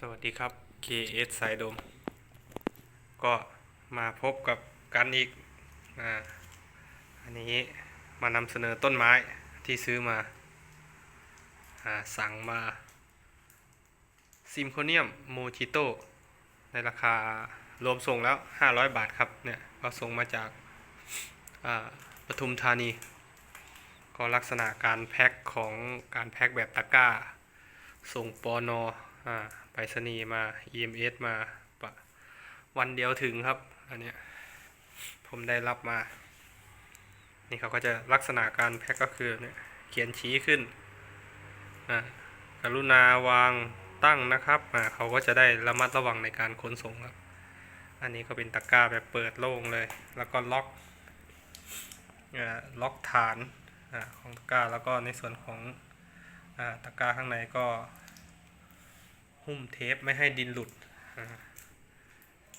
สวัสดีครับ KS สายดม ก็มาพบกับกันอีกอ่าอันนี้มานำเสนอต้นไม้ที่ซื้อมาอ่าสั่งมาซิมโคเนียมโมจิโตในราคารวมส่งแล้ว 500 บาทครับเนี่ยก็ส่งมาจากอ่าปทุมธานี ก็ลักษณะการแพ็คของการแพ็คแบบตะกร้า ส่งปอนอ ไปรษณีย์มา EMS มาปะวันเดียวถึงครับ อันเนี้ยผมได้รับมา นี่เขาก็จะลักษณะการแพ็คก็คือเนี่ยเขียนชี้ขึ้นอ่ากรุณาวางตั้งนะครับอ่าเขาก็จะได้ระมัดระวังในการขนส่งครับ อันนี้ก็เป็นตะกร้าแบบเปิดโล่งเลย แล้วก็ล็อกอ่าล็อกฐานอ่าของตะกร้าแล้วก็ในส่วนของอ่าตะกร้าข้างในก็ หุ้มเทปไม่ให้ดินหลุด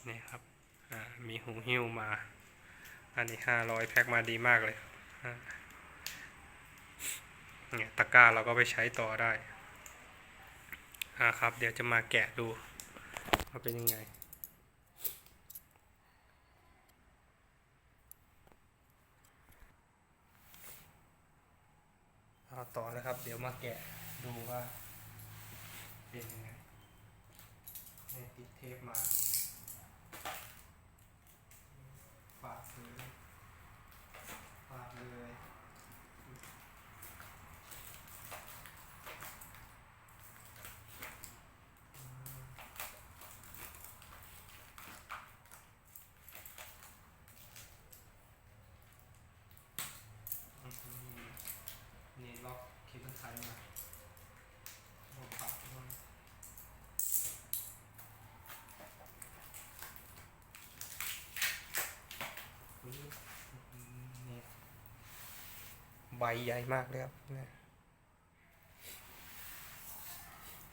นี่ครับมีหูหิ้วมา อันนี้ห้าร้อยแพ็คมาดีมากเลยเนี่ยตะกร้าเราก็ไปใช้ต่อได้อ่าครับ เดี๋ยวจะมาแกะดูว่าเป็นยังไงเอาต่อเลยครับ เดี๋ยวมาแกะดูว่าเป็นยังไง ปมาฝาดเลยฝาดเลยอืมนี่ล็อกเคเบิลไทยมาโอ้ปากมัน นี่ ใบใหญ่มากเลยครับเนี่ย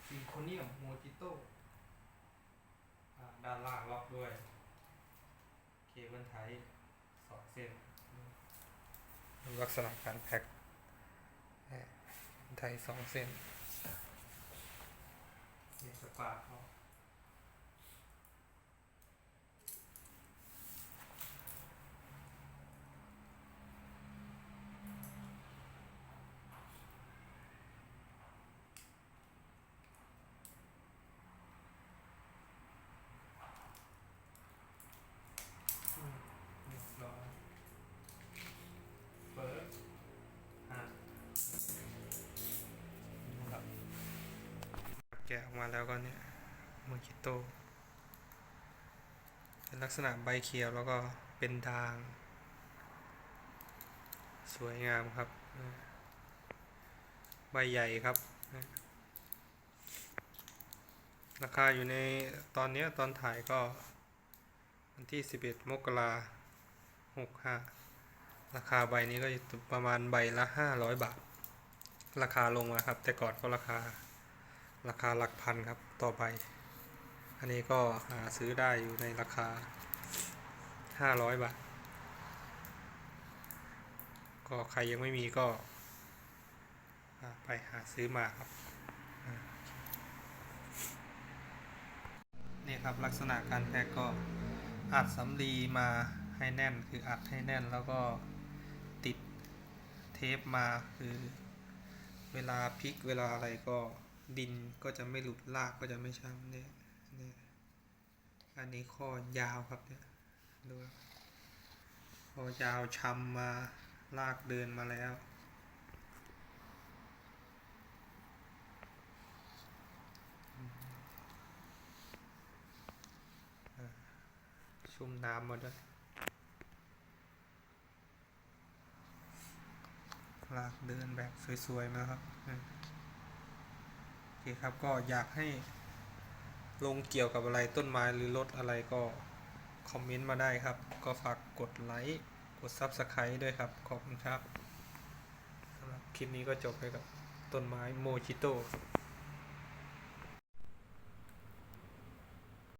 ซิงโคเนียมโมจิโต้ด้านล่างล็อกด้วย เคเบิลไทยสองเส้น ลักษณะการแพ็คไทยสองเส้นนี่สปาร์คเขาะออกมาแล้วก็เนี่ยโมจิโต้เป็นลักษณะใบเขียวแล้วก็เป็นดาง สวยงามครับ ใบใหญ่ครับ ราคาอยู่ในตอนนี้ตอนถ่ายก็ วันที่ 11 มกราหกห้าราคาใบนี้ก็ประมาณใบละ 500 บาท ราคาลงมาครับ แต่ก่อนก็ราคา ราคาหลักพันครับต่อใบ อันนี้ก็หาซื้อได้อยู่ในราคา 500 บาท ก็ใครยังไม่มีก็ไปหาซื้อมาครับ นี่ครับลักษณะการแพ็กก็อัดสำลีมาให้แน่นคืออัดให้แน่นแล้วก็ติดเทปมาคือเวลาพลิกเวลาอะไรก็ ดินก็จะไม่หลุดลากก็จะไม่ช้ำเนี่ยเนี่ยอันนี้ข้อยาวครับเนี่ยดูข้อยาวช้ำมาลากเดินมาแล้ว ชุ่มน้ำมาด้วยลากเดินแบบสวยๆมาครับ เคครับก็อยากให้ลงเกี่ยวกับอะไรต้นไม้หรือรถอะไรก็คอมเมนต์มาได้ครับ ก็ฝากกดไลค์กด Subscribe ด้วยครับ ขอบคุณครับสำหรับคลิปนี้ก็จบไปกับต้นไม้โมชิโต